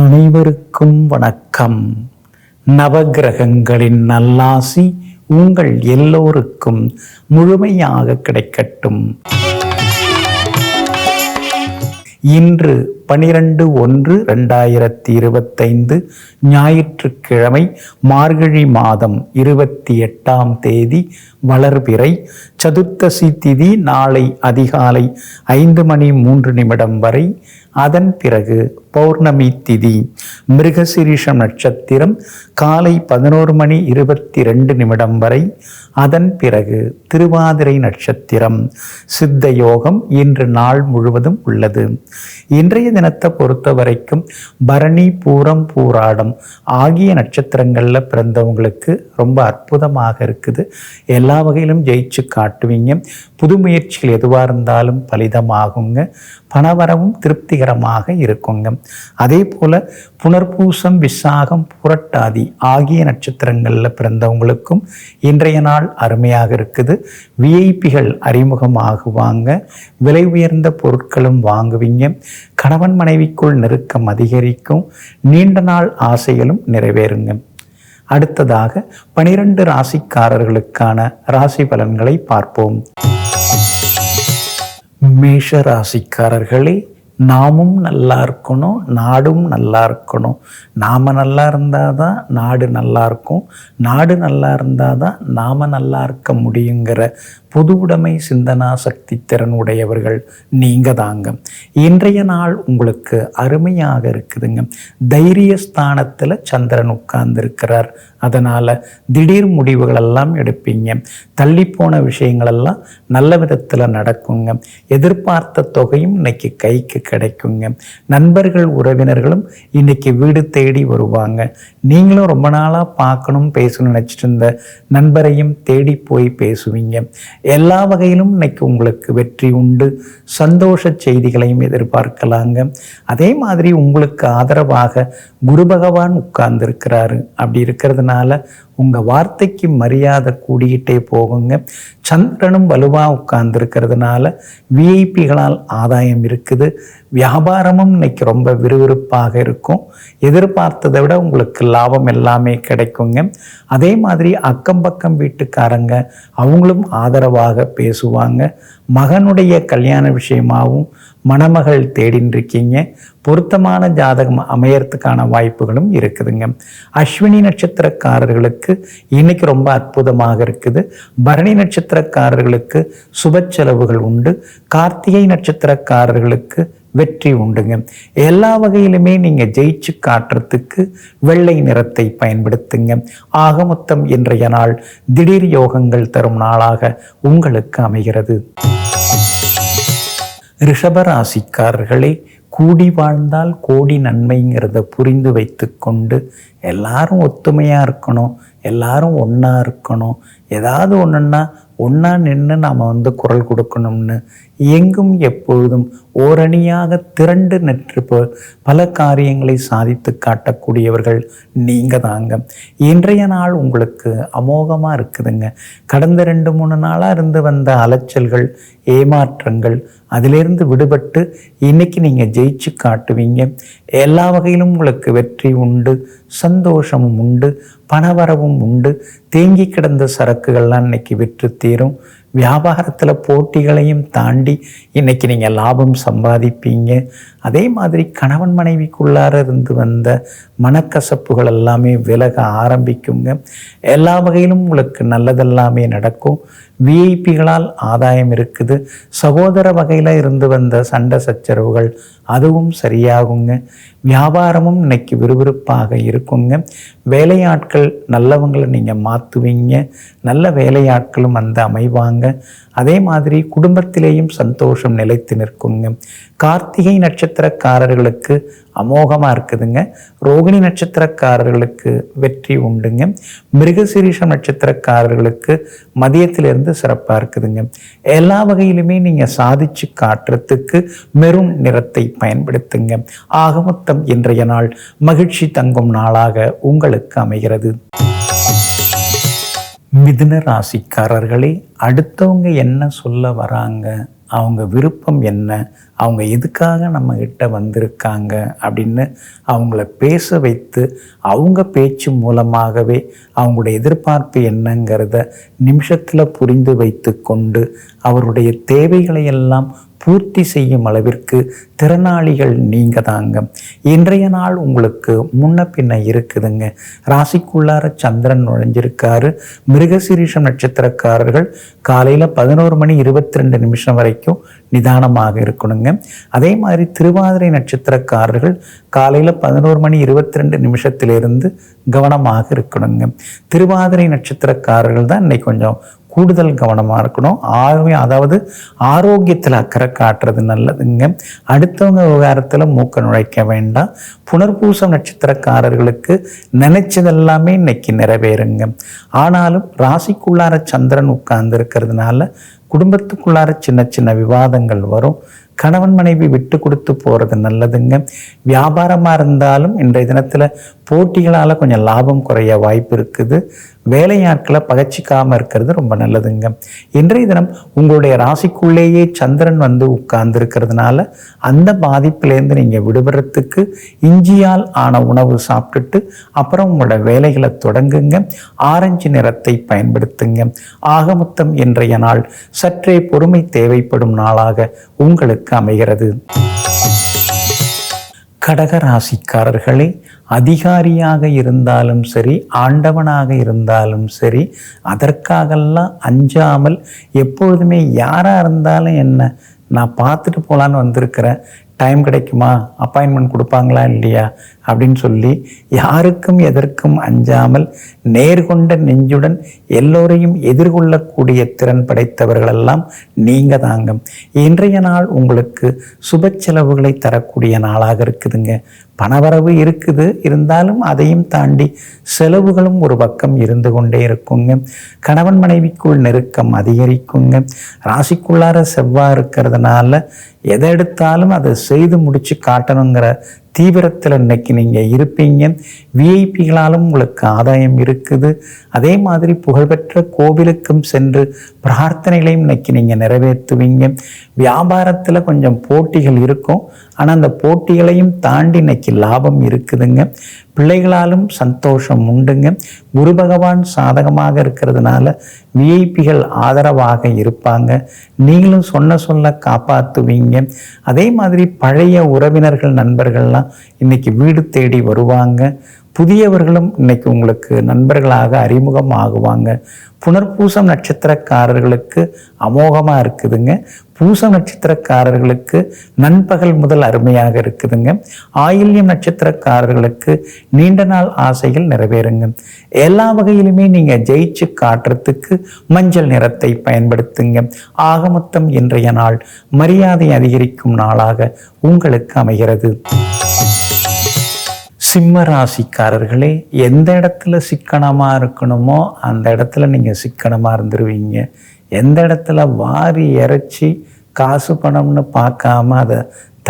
அனைவருக்கும் வணக்கம். நவகிரகங்களின் நல்லாசி உங்கள் எல்லோருக்கும் முழுமையாக கிடைக்கட்டும். இன்று பனிரெண்டு ஒன்று ரெண்டாயிரத்தி இருபத்தைந்து ஞாயிற்றுக்கிழமை மார்கழி மாதம் இருபத்தி எட்டாம் தேதி வளர்பிறை சதுர்த்தசி திதி நாளை அதிகாலை ஐந்து மணி மூன்று நிமிடம் வரை. அதன் பிறகு பௌர்ணமி திதி மிருகசிரீஷம் நட்சத்திரம் காலை பதினோரு மணி இருபத்தி ரெண்டு நிமிடம் வரை. அதன் பிறகு திருவாதிரை நட்சத்திரம். சித்த யோகம் இன்று நாள் முழுவதும் உள்ளது. இன்றைய தினத்தை பொறுத்த வரைக்கும் பரணி பூரம் பூராடம் ஆகிய நட்சத்திரங்களில் பிறந்தவங்களுக்கு ரொம்ப அற்புதமாக இருக்குது. எல்லா வகையிலும் ஜெயிச்சு காட்டுவீங்க. புது முயற்சிகள் எதுவாக இருந்தாலும் பலிதமாகுங்க. பணவரவும் திருப்திகரமாக இருக்குங்க. அதே போல் புனர்பூசம் விசாகம் புரட்டாதி ஆகிய நட்சத்திரங்களில் பிறந்தவங்களுக்கும் இன்றைய நாள் அருமையாக இருக்குது. விஐபிகள் அறிமுகமாகுவாங்க. விலை உயர்ந்த பொருட்களும் வாங்குவீங்க. கணவன் மனைவிக்குள் நெருக்கம் அதிகரிக்கும். நீண்ட நாள் ஆசைகளும் நிறைவேறுங்க. அடுத்ததாக பனிரெண்டு ராசிக்காரர்களுக்கான ராசி பலன்களை பார்ப்போம். மேஷ ராசிக்காரர்களே நாமும் நல்லா இருக்கணும் நாடும் நல்லா இருக்கணும். நாம் நல்லா இருந்தால் தான் நாடு நல்லா இருக்கும். நாடு நல்லா இருந்தால் தான் நாம் நல்லா இருக்க முடியுங்கிற பொதுவுடைமை சிந்தனா சக்தி திறன் உடையவர்கள் நீங்கள் தாங்க. இன்றைய நாள் உங்களுக்கு அருமையாக இருக்குதுங்க. தைரிய ஸ்தானத்தில் சந்திரன் உட்கார்ந்துருக்கிறார். அதனால் திடீர் முடிவுகளெல்லாம் எடுப்பீங்க. தள்ளிப்போன விஷயங்களெல்லாம் நல்ல விதத்தில் நடக்குங்க. எதிர்பார்த்த தொகையும் இன்னைக்கு கைக்கு கிடைக்குங்க. நண்பர்கள் உறவினர்களும் இன்னைக்கு வீடு தேடி வருவாங்க. நீங்களும் ரொம்ப நாளாக பார்க்கணும் பேசணும்னு நினச்சிட்டு இருந்த நண்பரையும் தேடி போய் பேசுவீங்க. எல்லா வகையிலும் இன்னைக்கு உங்களுக்கு வெற்றி உண்டு. சந்தோஷ செய்திகளையும் எதிர்பார்க்கலாங்க. அதே மாதிரி உங்களுக்கு ஆதரவாக குரு பகவான் உட்கார்ந்துருக்கிறாரு. அப்படி இருக்கிறதுனால உங்கள் வார்த்தைக்கு மரியாதை கூடிக்கிட்டே போகுங்க. சந்திரனும் வலுவாக உட்கார்ந்துருக்கிறதுனால விஐபிகளால் ஆதாயம் இருக்குது. வியாபாரமும் இன்னைக்கு ரொம்ப விறுவிறுப்பாக இருக்கும். எதிர்பார்த்ததை விட உங்களுக்கு லாபம் எல்லாமே கிடைக்குங்க. அதே மாதிரி அக்கம் பக்கம் வீட்டுக்காரங்க அவங்களும் ஆதரவாக பேசுவாங்க. மகனுடைய கல்யாண விஷயமாகவும் மணமகள் தேடின்னு இருக்கீங்க பொருத்தமான ஜாதகம் அமையறதுக்கான வாய்ப்புகளும் இருக்குதுங்க. அஸ்வினி நட்சத்திரக்காரர்களுக்கு இன்னைக்கு ரொம்ப அற்புதமாக இருக்குது. பரணி நட்சத்திரக்காரர்களுக்கு சுப செலவுகள் உண்டு. கார்த்திகை நட்சத்திரக்காரர்களுக்கு வெற்றி உண்டுங்க. எல்லா வகையிலுமே நீங்க ஜெயிச்சு காட்டுறதுக்கு வெள்ளை நிறத்தை பயன்படுத்துங்க. ஆகமொத்தம் இன்றைய நாள் திடீர் யோகங்கள் தரும் நாளாக உங்களுக்கு அமைகிறது. ரிஷபராசிக்காரர்களே கூடி வாழ்ந்தால் கோடி நன்மைங்கிறத புரிந்து வைத்து கொண்டு எல்லாரும் ஒத்துமையாக இருக்கணும் எல்லாரும் ஒன்றா இருக்கணும். ஏதாவது ஒன்றுன்னா ஒன்றா நின்று நாம் வந்து குரல் கொடுக்கணும்னு எங்கும் எப்பொழுதும் ஓரணியாக திரண்டு நின்று பல காரியங்களை சாதித்து காட்டக்கூடியவர்கள் நீங்கள் தாங்க. இன்றைய நாள் உங்களுக்கு அமோகமாக இருக்குதுங்க. கடந்த ரெண்டு மூணு நாளாக இருந்து வந்த அலைச்சல்கள் ஏமாற்றங்கள் அதிலிருந்து விடுபட்டு இன்னைக்கு நீங்கள் ஜெயிச்சு காட்டுவீங்க. எல்லா வகையிலும் உங்களுக்கு வெற்றி உண்டு சந்தோஷமும் உண்டு பணவரவும் உண்டு. தேங்கி கிடந்த சரக்குகள்லாம் இன்னைக்கு விற்று தீரும் வியாபாரத்தில் போட்டிகளையும் தாண்டி இன்னைக்கு நீங்கள் லாபம் சம்பாதிப்பீங்க. அதே மாதிரி கணவன் மனைவிக்குள்ளார இருந்து வந்த மனக்கசப்புகள் எல்லாமே விலக ஆரம்பிக்குங்க. எல்லா வகையிலும் உங்களுக்கு நல்லதெல்லாமே நடக்கும். விஐபிகளால் ஆதாயம் இருக்குது. சகோதர வகையில் இருந்து வந்த சண்டை சச்சரவுகள் அதுவும் சரியாகுங்க. வியாபாரமும் இன்னைக்கு விறுவிறுப்பாக இருக்குங்க. வேலையாட்கள் நல்லவங்களை நீங்கள் மாற்றுவீங்க நல்ல வேலையாட்களும் வந்து அமைவாங்க. அதே மாதிரி குடும்பத்திலேயும் சந்தோஷம் நிலைத்து நிற்குங்க. கார்த்திகை நட்சத்திரக்காரர்களுக்கு அமோகமாக இருக்குதுங்க. ரோகிணி நட்சத்திரக்காரர்களுக்கு வெற்றி உண்டுங்க. மிருகசிரீஷம் நட்சத்திரக்காரர்களுக்கு மதியத்திலிருந்து சிறப்பாக இருக்குதுங்க. எல்லா வகையிலுமே நீங்கள் சாதிச்சு காட்டுறதுக்கு மெரும் நிறத்தை பயன்படுத்துங்க. ஆகமொத்தம் இன்றைய நாள் மகிழ்ச்சி தங்கும் நாளாக உங்களுக்கு அமைகிறது. மிதுன ராசிக்காரர்களே அடுத்தவங்க என்ன சொல்ல வராங்க? அவங்க விருப்பம் என்ன? அவங்க எதுக்காக நம்ம வந்திருக்காங்க அப்படின்னு அவங்கள பேச வைத்து அவங்க பேச்சு மூலமாகவே அவங்களுடைய எதிர்பார்ப்பு என்னங்கிறத நிமிஷத்தில் புரிந்து வைத்து கொண்டு அவருடைய தேவைகளை எல்லாம் பூர்த்தி செய்யும் அளவிற்கு திறனாளிகள் நீங்க தாங்க. இன்றைய நாள் உங்களுக்கு முன்ன பின்ன இருக்குதுங்க. ராசிக்குள்ளார சந்திரன் நுழைஞ்சிருக்காரு. மிருகசீரிஷம் நட்சத்திரக்காரர்கள் காலையில் பதினோரு மணி இருபத்தி ரெண்டு நிமிஷம் வரைக்கும் நிதானமாக இருக்கணுங்க. அதே மாதிரி திருவாதிரை நட்சத்திரக்காரர்கள் காலையில் பதினோரு மணி இருபத்தி ரெண்டு நிமிஷத்திலிருந்து கவனமாக இருக்கணுங்க. திருவாதிரை நட்சத்திரக்காரர்கள் தான் இன்னைக்கு கொஞ்சம் கூடுதல் கவனமாக இருக்கணும். ஆகவே அதாவது ஆரோக்கியத்தில் அக்கறை காட்டுறது நல்லதுங்க. அடுத்தவங்க விவகாரத்தில் மூக்க நுழைக்க வேண்டாம். புனர்பூசம் நட்சத்திரக்காரர்களுக்கு நினைச்சதெல்லாமே இன்னைக்கு நிறைவேறுங்க. ஆனாலும் ராசிக்குள்ளார சந்திரன் உட்கார்ந்து இருக்கிறதுனால குடும்பத்துக்குள்ளார சின்ன சின்ன விவாதங்கள் வரும். கணவன் மனைவி விட்டு கொடுத்து போகிறது நல்லதுங்க. வியாபாரமாக இருந்தாலும் இன்றைய தினத்தில் போட்டிகளால் கொஞ்சம் லாபம் குறைய வாய்ப்பு இருக்குது. வேலையாட்களை பகச்சிக்காமல் இருக்கிறது ரொம்ப நல்லதுங்க. இன்றைய தினம் உங்களுடைய ராசிக்குள்ளேயே சந்திரன் வந்து உட்கார்ந்து இருக்கிறதுனால அந்த பாதிப்பிலேருந்து நீங்கள் விடுபடுறதுக்கு இஞ்சியால் ஆன உணவு சாப்பிட்டுட்டு அப்புறம் உங்களோட வேலைகளை தொடங்குங்க. ஆரஞ்சு நிறத்தை பயன்படுத்துங்க. ஆகமொத்தம் இன்றைய நாள் சற்றே பொறுமை தேவைப்படும் நாளாக உங்களுக்கு அமைகிறது. கடக ராசிக்காரர்களே அதிகாரியாக இருந்தாலும் சரி ஆண்டவனாக இருந்தாலும் சரி அதற்காகலாம் அஞ்சாமல் எப்பொழுதுமே யாராக இருந்தாலும் என்ன நான் பார்த்துட்டு போகலான்னு வந்திருக்கிறேன். டைம் கிடைக்குமா? அப்பாயின்மெண்ட் கொடுப்பாங்களா இல்லையா? அப்படின்னு சொல்லி யாருக்கும் எதற்கும் அஞ்சாமல் நேர்கொண்ட நெஞ்சுடன் எல்லோரையும் எதிர்கொள்ளக்கூடிய திறன் படைத்தவர்களெல்லாம் நீங்க தாங்க. இன்றைய நாள் உங்களுக்கு சுப செலவுகளை தரக்கூடிய நாளாக இருக்குதுங்க. பணவரவு இருக்குது. இருந்தாலும் அதையும் தாண்டி செலவுகளும் ஒரு பக்கம் இருந்து கொண்டே இருக்குங்க. கணவன் மனைவிக்குள் நெருக்கம் அதிகரிக்குங்க. ராசிக்குள்ளார செவ்வாய் இருக்கிறதுனால எதை எடுத்தாலும் அதை செய்து முடித்து காட்டணுங்கிற தீவிரத்தில் இன்னைக்கு நீங்கள் இருப்பீங்க. விஐபிகளாலும் உங்களுக்கு ஆதாயம் இருக்குது. அதே மாதிரி புகழ்பெற்ற கோவிலுக்கும் சென்று பிரார்த்தனைகளையும் இன்னைக்கு நீங்கள் நிறைவேற்றுவீங்க. வியாபாரத்தில் கொஞ்சம் போட்டிகள் இருக்கும். ஆனால் அந்த போட்டிகளையும் தாண்டி இன்னைக்கு லாபம் இருக்குதுங்க. பிள்ளைகளாலும் சந்தோஷம் உண்டுங்க. குரு பகவான் சாதகமாக இருக்கிறதுனால விஐபிகள் ஆதரவாக இருப்பாங்க. நீங்களும் சொன்ன சொல்ல காப்பாற்றுவீங்க அதே மாதிரி பழைய உறவினர்கள் நண்பர்கள்லாம் இன்றைக்கி வீடு தேடி வருவாங்க. புதியவர்களும் இன்னைக்கு உங்களுக்கு நண்பர்களாக அறிமுகம் ஆகுவாங்க புனர்பூசம் நட்சத்திரக்காரர்களுக்கு அமோகமாக இருக்குதுங்க. பூசம் நட்சத்திரக்காரர்களுக்கு நண்பகல் முதல் அருமையாக இருக்குதுங்க. ஆயில்யம் நட்சத்திரக்காரர்களுக்கு நீண்ட நாள் ஆசைகள் நிறைவேறுங்க. எல்லா வகையிலுமே நீங்கள் ஜெயிச்சு காட்டுறதுக்கு மஞ்சள் நிறத்தை பயன்படுத்துங்க. ஆகமொத்தம் இன்றைய நாள் மரியாதை அதிகரிக்கும் நாளாக உங்களுக்கு அமைகிறது. சிம்ம ராசிக்காரர்களே எந்த இடத்துல சிக்கனமாக இருக்கணுமோ அந்த இடத்துல நீங்கள் சிக்கனமாக இருந்துருவீங்க. எந்த இடத்துல வாரி இறைச்சி காசு பணம்னு பார்க்காம அதை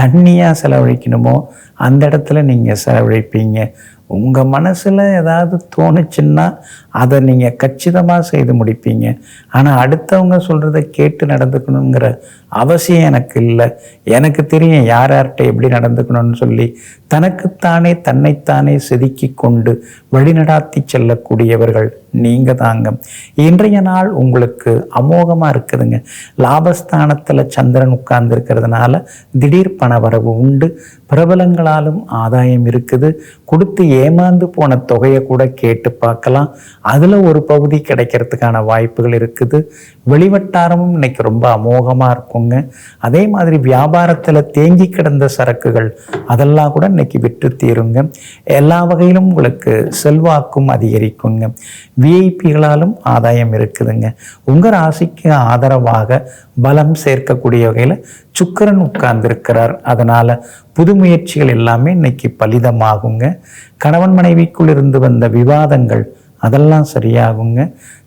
தண்ணியாக செலவழிக்கணுமோ அந்த இடத்துல நீங்கள் செலவழிப்பீங்க. உங்கள் மனசில் ஏதாவது தோணுச்சுன்னா அதை நீங்கள் கச்சிதமாக செய்து முடிப்பீங்க. ஆனால் அடுத்தவங்க சொல்கிறத கேட்டு நடந்துக்கணுங்கிற அவசியம் எனக்கு இல்லை. எனக்கு தெரியும் யார் யார்கிட்ட எப்படி நடந்துக்கணும்னு சொல்லி தனக்குத்தானே தன்னைத்தானே செதுக்கி கொண்டு வழிநடாத்தி செல்லக்கூடியவர்கள் நீங்கள் தாங்க. இன்றைய நாள் உங்களுக்கு அமோகமாக இருக்குதுங்க. லாபஸ்தானத்தில் சந்திரன் உட்கார்ந்து இருக்கிறதுனால திடீர் பண வரவு உண்டு. பிரபலங்களாலும் ஆதாயம் இருக்குது. கொடுத்து ஏமாந்து போன தொகையை கூட கேட்டு பார்க்கலாம். அதில் ஒரு பகுதி கிடைக்கிறதுக்கான வாய்ப்புகள் இருக்குது. வெளிவட்டாரமும் இன்னைக்கு ரொம்ப அமோகமாக இருக்குங்க. அதே மாதிரி வியாபாரத்தில் தேங்கி கிடந்த சரக்குகள் அதெல்லாம் கூட இன்னைக்கு விற்று தீருங்க. எல்லா வகையிலும் உங்களுக்கு செல்வாக்கும் அதிகரிக்குங்க. விஐபிகளாலும் ஆதாயம் இருக்குதுங்க. உங்கள் ராசிக்கு ஆதரவாக பலம் சேர்க்கக்கூடிய வகையில் சுக்கரன் உட்கார்ந்திருக்கிறார். அதனால் புது முயற்சிகள் எல்லாமே இன்னைக்கு பலிதமாகுங்க. கணவன் மனைவிக்குள் இருந்து வந்த விவாதங்கள் அதெல்லாம் சரியாகுங்க.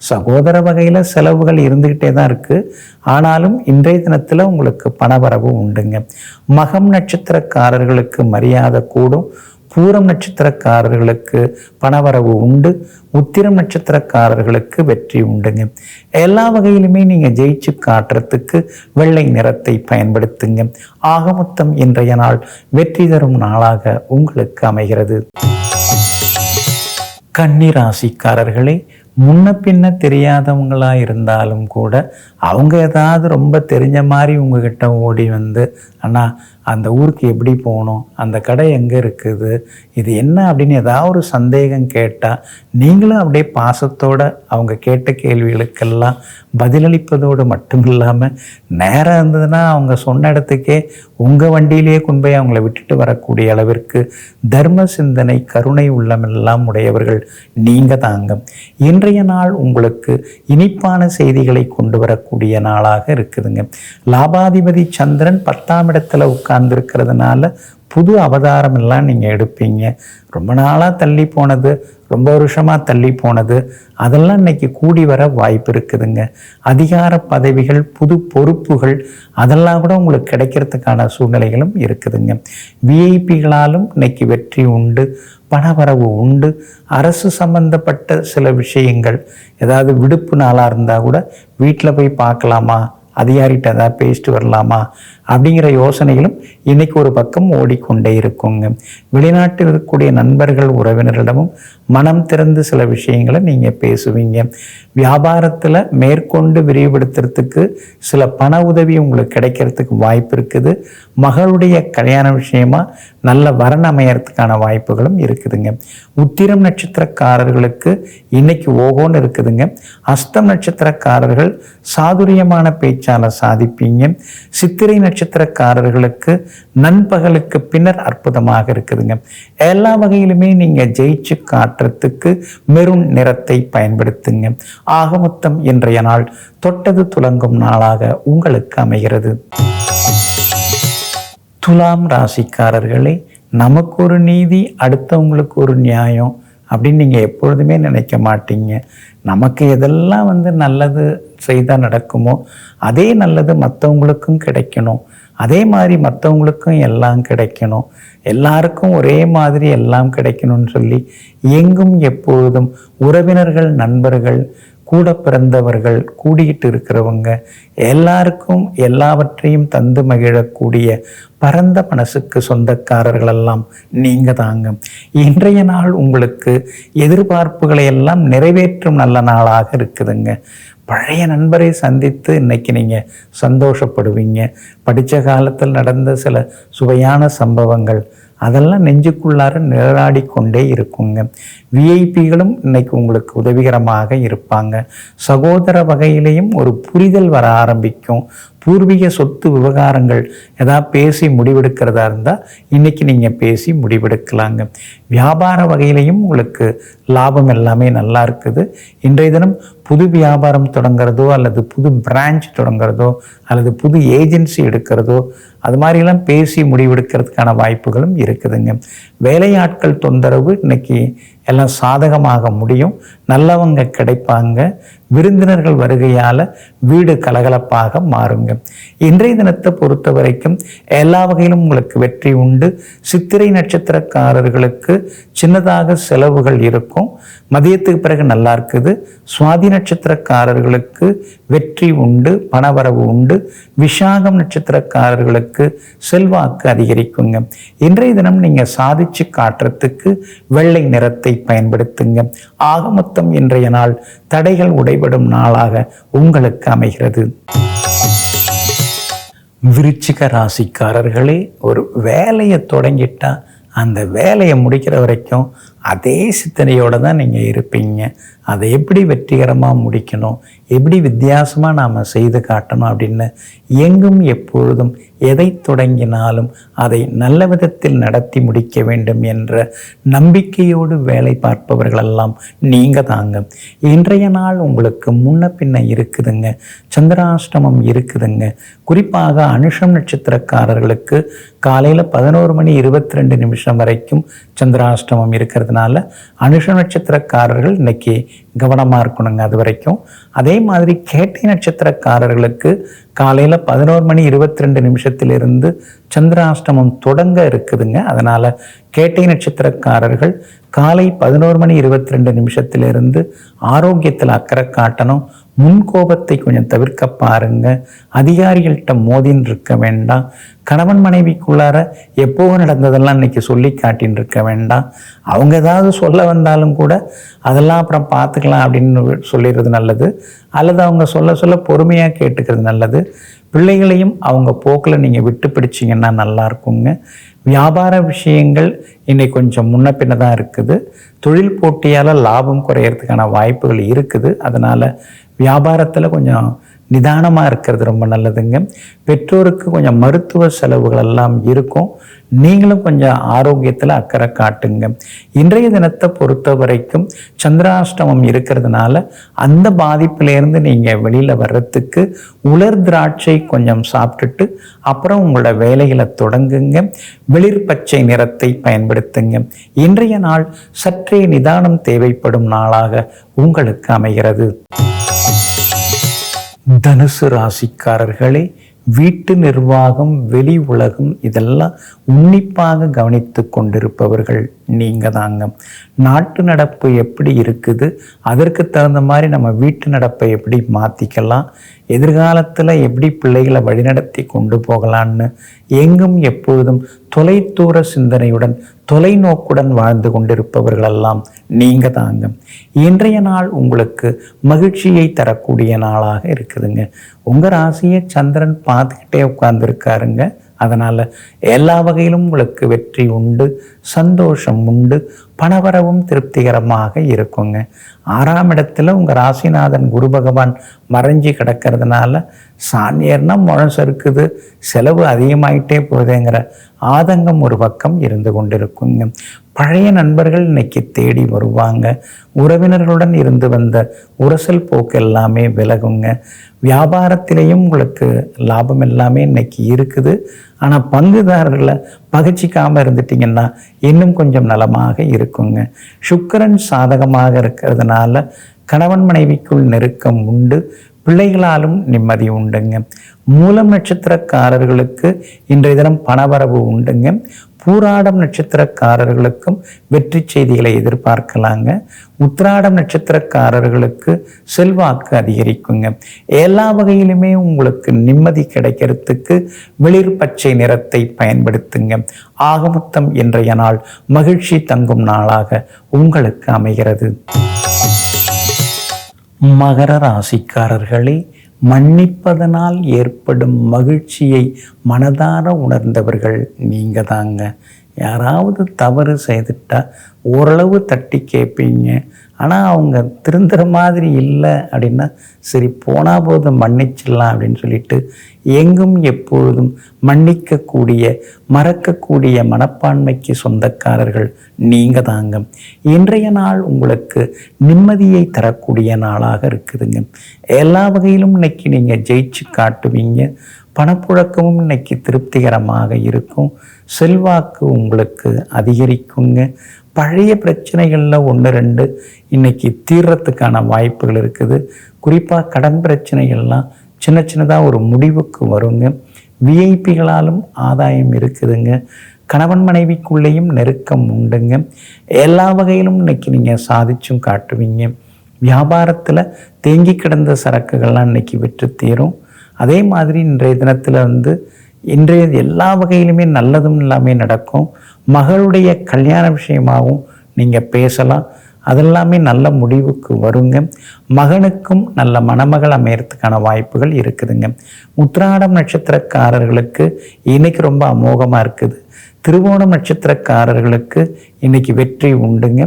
சகோதர வகையில் செலவுகள் இருந்துக்கிட்டே தான் இருக்குது ஆனாலும் இன்றைய தினத்தில் உங்களுக்கு பணவரவு உண்டுங்க. மகம் நட்சத்திரக்காரர்களுக்கு மரியாதை கூடும். பூரம் நட்சத்திரக்காரர்களுக்கு பணவரவு உண்டு. உத்திரம் நட்சத்திரக்காரர்களுக்கு வெற்றி உண்டுங்க. எல்லா வகையிலுமே நீங்கள் ஜெயிச்சு காட்டுறதுக்கு வெள்ளை நிறத்தை பயன்படுத்துங்க. ஆகமொத்தம் இன்றைய நாள் வெற்றி தரும் நாளாக உங்களுக்கு அமைகிறது. கன்னிராசிக்காரர்களே முன்ன பின்ன தெரியாதவங்களாக இருந்தாலும் கூட அவங்க ஏதாவது ரொம்ப தெரிஞ்ச மாதிரி உங்ககிட்ட ஓடி வந்து அண்ணா அந்த ஊருக்கு எப்படி போகணும்? அந்த கடை எங்கே இருக்குது? இது என்ன அப்படின்னு ஏதாவது ஒரு சந்தேகம் கேட்டால் நீங்களும் அப்படியே பாசத்தோடு அவங்க கேட்ட கேள்விகளுக்கெல்லாம் பதிலளிப்பதோடு மட்டும் இல்லாமல் நேரம் இருந்ததுன்னா அவங்க சொன்ன இடத்துக்கே உங்கள் வண்டியிலேயே கொண்டு போய் அவங்கள விட்டுட்டு வரக்கூடிய அளவிற்கு தர்ம சிந்தனை கருணை உள்ளமெல்லாம் உடையவர்கள் நீங்கள் தாங்க. இன்றைய நாள் உங்களுக்கு இனிப்பான செய்திகளை கொண்டு வரக்கூடிய நாளாக இருக்குதுங்க. லாபாதிபதி சந்திரன் பத்தாம் இடத்துல உட்கார்ந்துருக்கிறதுனால புது அவதாரம் எல்லாம் நீங்கள் எடுப்பீங்க. ரொம்ப நாளாக தள்ளி போனது ரொம்ப வருஷமாக தள்ளி போனது அதெல்லாம் இன்னைக்கு கூடி வர வாய்ப்பு இருக்குதுங்க. அதிகார பதவிகள் புது பொறுப்புகள் அதெல்லாம் கூட உங்களுக்கு கிடைக்கிறதுக்கான சூழ்நிலைகளும் இருக்குதுங்க. விஐபிகளாலும் இன்னைக்கு வெற்றி உண்டு பணவரவு உண்டு. அரசு சம்பந்தப்பட்ட சில விஷயங்கள் ஏதாவது விடுப்பு நாளாக இருந்தால் கூட வீட்டில் போய் பார்க்கலாமா? அதிகாரிகிட்ட ஏதாவது பேசிட்டு வரலாமா? அப்படிங்கிற யோசனைகளும் இன்னைக்கு ஒரு பக்கம் ஓடிக்கொண்டே இருக்குங்க. வெளிநாட்டில் இருக்கக்கூடிய நண்பர்கள் உறவினரிடமும் மனம் திறந்து சில விஷயங்களை நீங்கள் பேசுவீங்க. வியாபாரத்தில் மேற்கொண்டு விரிவுபடுத்துறதுக்கு சில பண உதவி உங்களுக்கு கிடைக்கிறதுக்கு வாய்ப்பு இருக்குது. மகளுடைய கல்யாண விஷயமா நல்ல வரன் அமையறதுக்கான வாய்ப்புகளும் இருக்குதுங்க. உத்திரம் நட்சத்திரக்காரர்களுக்கு இன்னைக்கு ஓகோன்னு இருக்குதுங்க. அஸ்தம் நட்சத்திரக்காரர்கள் சாதுரியமான பேச்சால சாதிப்பீங்க. சித்திரை நட்சத்திரக்காரர்களுக்கு நண்பகலுக்கு பின்னர் அற்புதமாக இருக்குது கொடுங்க. எல்லா வகையிலுமே நீங்கள் ஜெயிச்சு காட்டுறதுக்கு மெருன் நிறத்தை பயன்படுத்துங்க. ஆக மொத்தம் இன்றைய நாள் தொட்டது துலங்கும் நாளாக உங்களுக்கு அமைகிறது. துலாம் ராசிக்காரர்களே நமக்கு ஒரு நீதி அடுத்தவங்களுக்கு ஒரு நியாயம் அப்படின்னு நீங்கள் எப்பொழுதுமே நினைக்க மாட்டீங்க. நமக்கு எதெல்லாம் வந்து நல்லது செய்தால் நடக்குமோ அதே நல்லது மற்றவங்களுக்கும் கிடைக்கணும். அதே மாதிரி மற்றவங்களுக்கும் எல்லாம் கிடைக்கணும். எல்லாருக்கும் ஒரே மாதிரி எல்லாம் கிடைக்கணும்னு சொல்லி எங்கும் எப்பொழுதும் உறவினர்கள் நண்பர்கள் கூட பிறந்தவர்கள் கூடிக்கிட்டு இருக்கிறவங்க எல்லாருக்கும் எல்லாவற்றையும் தந்து மகிழக்கூடிய பரந்த மனசுக்கு சொந்தக்காரர்களெல்லாம் நீங்கள் தாங்க. இன்றைய நாள் உங்களுக்கு எதிர்பார்ப்புகளை எல்லாம் நிறைவேற்றும் நல்ல நாளாக இருக்குதுங்க. பழைய நண்பரை சந்தித்து இன்னைக்கு நீங்கள் சந்தோஷப்படுவீங்க. படித்த காலத்தில் நடந்த சில சுவையான சம்பவங்கள் அதெல்லாம் நெஞ்சுக்குள்ளார நிழலாடி கொண்டே இருக்குங்க விஐபிகளும் இன்னைக்கு உங்களுக்கு உதவிகரமாக இருப்பாங்க. சகோதர வகையிலையும் ஒரு புரிதல் வர ஆரம்பிக்கும். பூர்வீக சொத்து விவகாரங்கள் ஏதாவது பேசி முடிவெடுக்கிறதா இருந்தால் இன்னைக்கு நீங்கள் பேசி முடிவெடுக்கலாங்க. வியாபார வகையிலையும் உங்களுக்கு லாபம் எல்லாமே நல்லா இருக்குது. இன்றைய தினம் புது வியாபாரம் தொடங்குறதோ அல்லது புது பிரான்ச் தொடங்குறதோ அல்லது புது ஏஜென்சி எடுக்கிறதோ அது மாதிரிலாம் பேசி முடிவெடுக்கிறதுக்கான வாய்ப்புகளும் இருக்குதுங்க. வேலையாட்கள் தொந்தரவு இன்னைக்கு எல்லாம் சாதகமாக முடியும். நல்லவங்க கிடைப்பாங்க. விருந்தினர்கள் வருகையால் வீடு கலகலப்பாக மாறுங்க. இன்றைய தினத்தை பொறுத்த வரைக்கும் எல்லா வகையிலும் உங்களுக்கு வெற்றி உண்டு. சித்திரை நட்சத்திரக்காரர்களுக்கு சின்னதாக செலவுகள் இருக்கும். மதியத்துக்கு பிறகு நல்லா இருக்குது. சுவாதி நட்சத்திரக்காரர்களுக்கு வெற்றி உண்டு பணவரவு உண்டு. விஷாகம் நட்சத்திரக்காரர்களுக்கு செல்வாக்கு அதிகரிக்குங்க. இன்றைய தினம் நீங்கள் சாதிச்சு காட்டுறதுக்கு வெள்ளை நிறத்தை பயன்படுத்துங்க. ஆக மொத்தம் இன்றைய நாள் தடைகள் உடைபடும் நாளாக உங்களுக்கு அமைகிறது. விருச்சிக ராசிக்காரர்களே ஒரு வேலையை தொடங்கிட்டா அந்த வேலையை முடிக்கிற வரைக்கும் அதே சிந்தனையோடு தான் நீங்கள் இருப்பீங்க. அதை எப்படி வெற்றிகரமாக முடிக்கணும்? எப்படி வித்தியாசமாக நாம் செய்து காட்டணும் அப்படின்னு எங்கும் எப்பொழுதும் எதை தொடங்கினாலும் அதை நல்ல விதத்தில் நடத்தி முடிக்க வேண்டும் என்ற நம்பிக்கையோடு வேலை பார்ப்பவர்களெல்லாம் நீங்கள் தாங்க. இன்றைய நாள் உங்களுக்கு முன்ன பின்ன இருக்குதுங்க. சந்திராஷ்டமம் இருக்குதுங்க. குறிப்பாக அனுஷம் நட்சத்திரக்காரர்களுக்கு காலையில் பதினோரு மணி இருபத்தி ரெண்டு நிமிஷம் வரைக்கும் சந்திராஷ்டமம் இருக்கிறது இருக்கிறதுனால அனுஷ நட்சத்திரக்காரர்கள் இன்னைக்கு கவனமாக இருக்கணுங்க அது வரைக்கும். அதே மாதிரி கேட்டை நட்சத்திரக்காரர்களுக்கு காலையில் பதினோரு மணி இருபத்தி ரெண்டு நிமிஷத்திலிருந்து சந்திராஷ்டமம் தொடங்க இருக்குதுங்க. அதனால் கேட்டை நட்சத்திரக்காரர்கள் காலை பதினோரு மணி இருபத்தி ரெண்டு நிமிஷத்திலிருந்து ஆரோக்கியத்தில் அக்கறை காட்டணும். முன்கோபத்தை கொஞ்சம் தவிர்க்க பாருங்க. அதிகாரிகள்கிட்ட மோதின்னு இருக்க வேண்டாம். கணவன் மனைவிக்குள்ளார எப்போ நடந்ததெல்லாம் இன்னைக்கு சொல்லி காட்டின்னு இருக்க வேண்டாம். அவங்க ஏதாவது சொல்ல வந்தாலும் கூட அதெல்லாம் அப்புறம் பார்த்துக்கலாம் அப்படின்னு சொல்லிடுறது நல்லது. அல்லது அவங்க சொல்ல சொல்ல பொறுமையாக கேட்டுக்கிறது நல்லது. பிள்ளைகளையும் அவங்க போக்கில் நீங்கள் விட்டு பிடிச்சிங்கன்னா நல்லா இருக்குங்க. வியாபார விஷயங்கள் இன்னைக்கு கொஞ்சம் முன்ன பின்ன தான் இருக்குது. தொழில் போட்டியால் லாபம் குறையிறதுக்கான வாய்ப்புகள் இருக்குது. அதனால் வியாபாரத்தில் கொஞ்சம் நிதானமாக இருக்கிறது ரொம்ப நல்லதுங்க. பெற்றோருக்கு கொஞ்சம் மருத்துவ செலவுகள் எல்லாம் இருக்கும். நீங்களும் கொஞ்சம் ஆரோக்கியத்தில் அக்கறை காட்டுங்க. இன்றைய தினத்தை பொறுத்த வரைக்கும் சந்திராஷ்டமம் இருக்கிறதுனால அந்த பாதிப்பிலேருந்து நீங்கள் வெளியில் வர்றதுக்கு உலர் திராட்சை கொஞ்சம் சாப்பிட்டுட்டு அப்புறம் உங்களோட வேலைகளை தொடங்குங்க. வெளிர் பச்சை நிறத்தை பயன்படுத்துங்க. இன்றைய நாள் சற்றே நிதானம் தேவைப்படும் நாளாக உங்களுக்கு அமைகிறது. தனுசு ராசிக்காரர்களே வீட்டு நிர்வாகம் வெளி உலகம் இதெல்லாம் உன்னிப்பாக கவனித்து கொண்டிருப்பவர்கள் நீங்கள் தாங்க. நாட்டு நடப்பு எப்படி இருக்குது? அதற்கு தகுந்த மாதிரி நம்ம வீட்டு நடப்பை எப்படி மாற்றிக்கலாம் எதிர்காலத்தில் எப்படி பிள்ளைகளை வழிநடத்தி கொண்டு போகலான்னு எங்கும் எப்பொழுதும் தொலைதூர சிந்தனையுடன் தொலைநோக்குடன் வாழ்ந்து கொண்டிருப்பவர்களெல்லாம் நீங்க தாங்க இன்றைய நாள் உங்களுக்கு மகிழ்ச்சியை தரக்கூடிய நாளாக இருக்குதுங்க. உங்கள் ராசியை சந்திரன் பார்த்துக்கிட்டே உட்கார்ந்துருக்காருங்க. அதனால் எல்லா வகையிலும் உங்களுக்கு வெற்றி உண்டு சந்தோஷம் உண்டு பணவரவும் திருப்திகரமாக இருக்குங்க. ஆறாம் இடத்துல உங்கள் ராசிநாதன் குரு பகவான் மறைஞ்சி கிடக்கிறதுனால சாணியர்னா முழம் சறுக்குது செலவு அதிகமாயிட்டே போகுதுங்கிற ஆதங்கம் ஒரு பக்கம் இருந்து கொண்டிருக்குங்க. பழைய நண்பர்கள் இன்னைக்கு தேடி வருவாங்க. உறவினர்களுடன் இருந்து வந்த உரசல் போக்கு எல்லாமே விலகுங்க. வியாபாரத்திலையும் உங்களுக்கு லாபம் எல்லாமே இன்னைக்கு இருக்குது. ஆனால் பங்குதாரர்களை பகிச்சிக்காமல் இருந்துட்டிங்கன்னா இன்னும் கொஞ்சம் நலமாக இருக்குங்க. சுக்கரன் சாதகமாக இருக்கிறதுனால கணவன் மனைவிக்குள் நெருக்கம் உண்டு. பிள்ளைகளாலும் நிம்மதி உண்டுங்க. மூலம் நட்சத்திரக்காரர்களுக்கு இன்றைய தினம் பணவரவு உண்டுங்க. பூராடம் நட்சத்திரக்காரர்களுக்கும் வெற்றி செய்திகளை எதிர்பார்க்கலாங்க. உத்திராடம் நட்சத்திரக்காரர்களுக்கு செல்வாக்கு அதிகரிக்குங்க. எல்லா வகையிலுமே உங்களுக்கு நிம்மதி கிடைக்கிறதுக்கு வெளிர் பச்சை நிறத்தை பயன்படுத்துங்க. ஆகமொத்தம் இன்றைய நாள் மகிழ்ச்சி தங்கும் நாளாக உங்களுக்கு அமைகிறது. மகர ராசிக்காரர்களே மன்னிப்பதனால் ஏற்படும் மகிழ்ச்சியை மனதார உணர்ந்தவர்கள் நீங்கள் தாங்க யாராவது தவறு செய்துட்டால் ஓரளவு தட்டி கேட்பீங்க ஆனால் அவங்க திருந்துற மாதிரி இல்லை அப்படின்னா சரி போனால் போதும் மன்னிச்சிடலாம் அப்படின்னு சொல்லிட்டு எங்கும் எப்பொழுதும் மன்னிக்கக்கூடிய மறக்கக்கூடிய மனப்பான்மைக்கு சொந்தக்காரர்கள் நீங்கள் தாங்க. இன்றைய நாள் உங்களுக்கு நிம்மதியை தரக்கூடிய நாளாக இருக்குதுங்க. எல்லா வகையிலும் இன்னைக்கு நீங்கள் ஜெயிச்சு காட்டுவீங்க. பணப்புழக்கமும் இன்னைக்கு திருப்திகரமாக இருக்கும். செல்வாக்கு உங்களுக்கு அதிகரிக்குங்க. பழைய பிரச்சனைகளில் ஒன்று ரெண்டு இன்னைக்கு தீர்றத்துக்கான வாய்ப்புகள் இருக்குது. குறிப்பாக கடன் பிரச்சனைகள்லாம் சின்ன சின்னதாக ஒரு முடிவுக்கு வருங்க. விஐபிகளாலும் ஆதாயம் இருக்குதுங்க. கணவன் மனைவிக்குள்ளேயும் நெருக்கம் உண்டுங்க. எல்லா வகையிலும் இன்னைக்கு நீங்கள் சாதிச்சும் காட்டுவீங்க. வியாபாரத்தில் தேங்கி கிடந்த சரக்குகள்லாம் இன்னைக்கு விற்று தீரும். அதே மாதிரி இன்றைய தினத்தில் வந்து இன்றைய எல்லா வகையிலுமே நல்லதும் எல்லாமே நடக்கும். மகளுடைய கல்யாண விஷயமாகவும் நீங்கள் பேசலாம். அதெல்லாமே நல்ல முடிவுக்கு வருங்க. மகனுக்கும் நல்ல மணமகள் அமையறதுக்கான வாய்ப்புகள் இருக்குதுங்க. உத்திராடம் நட்சத்திரக்காரர்களுக்கு இன்னைக்கு ரொம்ப அமோகமாக இருக்குது. திருவோணம் நட்சத்திரக்காரர்களுக்கு இன்னைக்கு வெற்றி உண்டுங்க.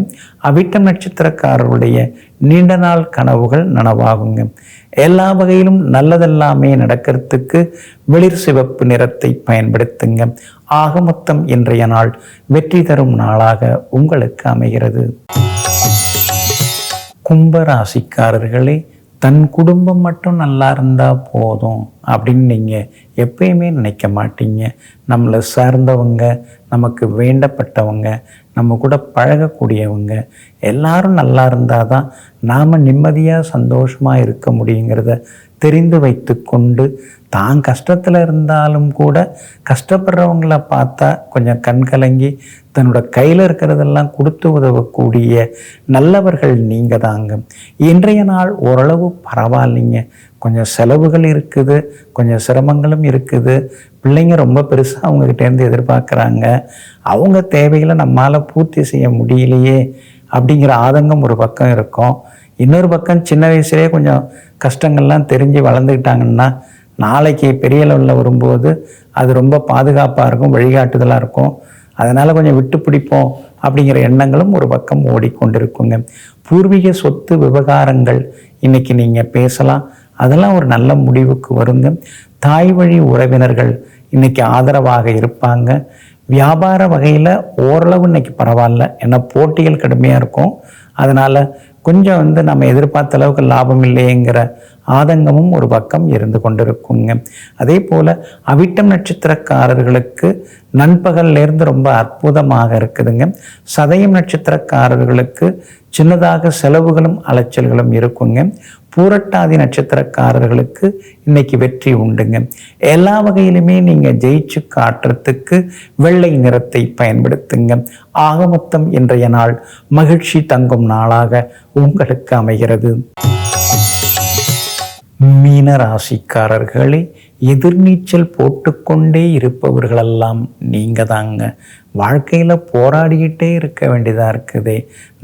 அவிட்டம் நட்சத்திரக்காரருடைய நீண்ட நாள் கனவுகள் நனவாகுங்க. எல்லா வகையிலும் நல்லதெல்லாமே நடக்கிறதுக்கு வெளிர் சிவப்பு நிறத்தை பயன்படுத்துங்க. ஆக மொத்தம் இன்றைய நாள் வெற்றி தரும் நாளாக உங்களுக்கு அமைகிறது. கும்பராசிக்காரர்களே தன் குடும்பம் மட்டும் நல்லா இருந்தால் போதும் அப்படின்னு நீங்கள் எப்பயுமே நினைக்க மாட்டீங்க. நம்மளை சார்ந்தவங்க நமக்கு வேண்டப்பட்டவங்க நம்ம கூட பழகக்கூடியவங்க எல்லாரும் நல்லா இருந்தால் தான் நாம் நிம்மதியாக சந்தோஷமாக இருக்க முடியுங்கிறத தெரிந்து வைத்து கொண்டு தான் கஷ்டத்தில் இருந்தாலும் கூட கஷ்டப்படுறவங்கள பார்த்தா கொஞ்சம் கண் கலங்கி தன்னோட கையில் இருக்கிறதெல்லாம் கொடுத்து உதவக்கூடிய நல்லவர்கள் நீங்கள் தாங்க. இன்றைய நாள் ஓரளவு பரவாயில்லைங்க. கொஞ்சம் செலவுகள் இருக்குது கொஞ்சம் சிரமங்களும் இருக்குது. பிள்ளைங்க ரொம்ப பெருசாக அவங்கக்கிட்டேருந்து எதிர்பார்க்குறாங்க. அவங்க தேவைகளை நம்மளால் பூர்த்தி செய்ய முடியலையே அப்படிங்கிற ஆதங்கம் ஒரு பக்கம் இருக்கும். இன்னொரு பக்கம் சின்ன வயசுலேயே கொஞ்சம் கஷ்டங்கள்லாம் தெரிஞ்சு வளர்ந்துக்கிட்டாங்கன்னா நாளைக்கு பெரிய லெவலில் வரும்போது அது ரொம்ப பாதுகாப்பாக இருக்கும் வழிகாட்டுதலாக இருக்கும். அதனால் கொஞ்சம் விட்டு பிடிப்போம் அப்படிங்கிற எண்ணங்களும் ஒரு பக்கம் ஓடிக்கொண்டிருக்குங்க. பூர்வீக சொத்து விவகாரங்கள் இன்னைக்கு நீங்கள் பேசலாம். அதெல்லாம் ஒரு நல்ல முடிவுக்கு வருங்க. தாய் வழி உறவினர்கள் இன்றைக்கி ஆதரவாக இருப்பாங்க. வியாபார வகையில் ஓரளவு இன்றைக்கி பரவாயில்ல. ஏன்னா போட்டிகள் கடுமையாக இருக்கும். அதனால் கொஞ்சம் வந்து நம்ம எதிர்பார்த்த அளவுக்கு லாபம் இல்லையேங்கிற ஆதங்கமும் ஒரு பக்கம் இருந்து கொண்டிருக்குங்க. அதே போல் அவிட்டம் நட்சத்திரக்காரர்களுக்கு நண்பகல்லேருந்து ரொம்ப அற்புதமாக இருக்குதுங்க. சதயம் நட்சத்திரக்காரர்களுக்கு சின்னதாக செலவுகளும் அலைச்சல்களும் இருக்குங்க. பூரட்டாதி நட்சத்திரக்காரர்களுக்கு இன்னைக்கு வெற்றி உண்டுங்க. எல்லா வகையிலுமே நீங்கள் ஜெயிச்சு காட்டுறதுக்கு வெள்ளை நிறத்தை பயன்படுத்துங்க. ஆக மொத்தம் இன்றைய நாள் மகிழ்ச்சி தங்கும் நாளாக உங்களுக்கு அமைகிறது. மீன ராசிக்காரர்களே எதிர்நீச்சல் போட்டுக்கொண்டே இருப்பவர்களெல்லாம் நீங்கள் தாங்க வாழ்க்கையில் போராடிக்கிட்டே இருக்க வேண்டியதாக இருக்குது.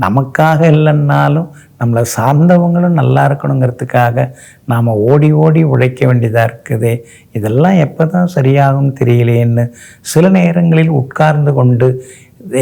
நமக்காக இல்லைன்னாலும் நம்மளை சார்ந்தவங்களும் நல்லா இருக்கணுங்கிறதுக்காக நாம் ஓடி ஓடி உழைக்க வேண்டியதாக இருக்குது. இதெல்லாம் எப்போ தான் சரியாகும் தெரியலையேன்னு சில நேரங்களில் உட்கார்ந்து கொண்டு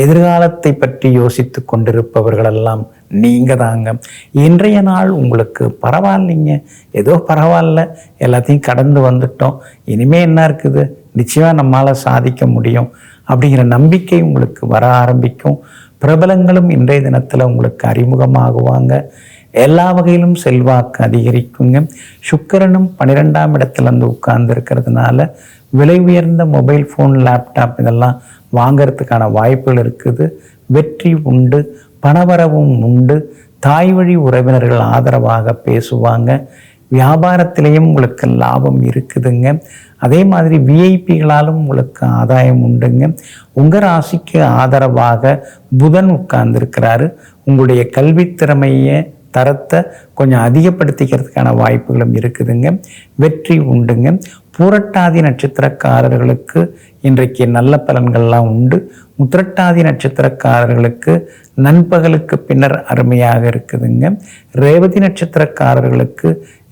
எதிர்காலத்தை பற்றி யோசித்து கொண்டிருப்பவர்களெல்லாம் நீங்கள் தாங்க இன்றைய நாள் உங்களுக்கு பரவாயில்லைங்க. ஏதோ பரவாயில்ல. எல்லாத்தையும் கடந்து வந்துட்டோம். இனிமே என்ன இருக்குது? நிச்சயமாக நம்மளால் சாதிக்க முடியும். அப்படிங்கிற நம்பிக்கை உங்களுக்கு வர ஆரம்பிக்கும். பிரபலங்களும் இன்றைய தினத்தில் உங்களுக்கு அறிமுகமாகுவாங்க. எல்லா வகையிலும் செல்வாக்கு அதிகரிக்குங்க. சுக்கரனும் பன்னிரெண்டாம் இடத்துல வந்து உட்கார்ந்து இருக்கிறதுனால விலை உயர்ந்த மொபைல் ஃபோன் லேப்டாப் இதெல்லாம் வாங்கிறதுக்கான வாய்ப்புகள் இருக்குது. வெற்றி உண்டு. பணவரவும் உண்டு. தாய் வழி உறவினர்கள் ஆதரவாக பேசுவாங்க. வியாபாரத்திலையும் உங்களுக்கு லாபம் இருக்குதுங்க. அதே மாதிரி விஐபிகளாலும் உங்களுக்கு ஆதாயம் உண்டுங்க. உங்கள் ராசிக்கு ஆதரவாக புதன் உட்கார்ந்துருக்கிறாரு. உங்களுடைய கல்வித்திறமையை தரத்தை கொஞ்சம் அதிகப்படுத்திக்கிறதுக்கான வாய்ப்புகளும் இருக்குதுங்க. வெற்றி உண்டுங்க. பூரட்டாதி நட்சத்திரக்காரர்களுக்கு இன்றைக்கு நல்ல பலன்கள்லாம் உண்டு. முத்திரட்டாதி நட்சத்திரக்காரர்களுக்கு நண்பகலுக்கு பின்னர் அருமையாக இருக்குதுங்க. ரேவதி நட்சத்திரக்காரர்களுக்கு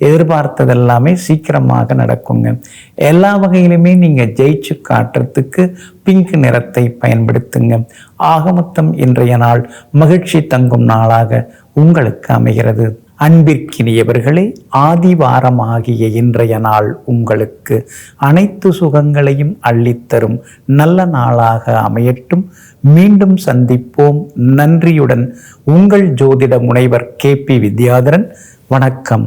எதிர்பார்த்ததெல்லாமே சீக்கிரமாக நடக்குங்க. எல்லா வகையிலுமே நீங்கள் ஜெயிச்சு காட்டுறதுக்கு பிங்க் நிறத்தை பயன்படுத்துங்க. ஆகமொத்தம் இன்றைய நாள் மகிழ்ச்சி தங்கும் நாளாக உங்களுக்கு அமைகிறது. அன்பிற்கினியவர்களே ஆதிவாரமாகிய இன்றைய நாள் உங்களுக்கு அனைத்து சுகங்களையும் அள்ளித்தரும் நல்ல நாளாக அமையட்டும். மீண்டும் சந்திப்போம். நன்றியுடன் உங்கள் ஜோதிட முனைவர் கே பி வித்யாதரன். வணக்கம்.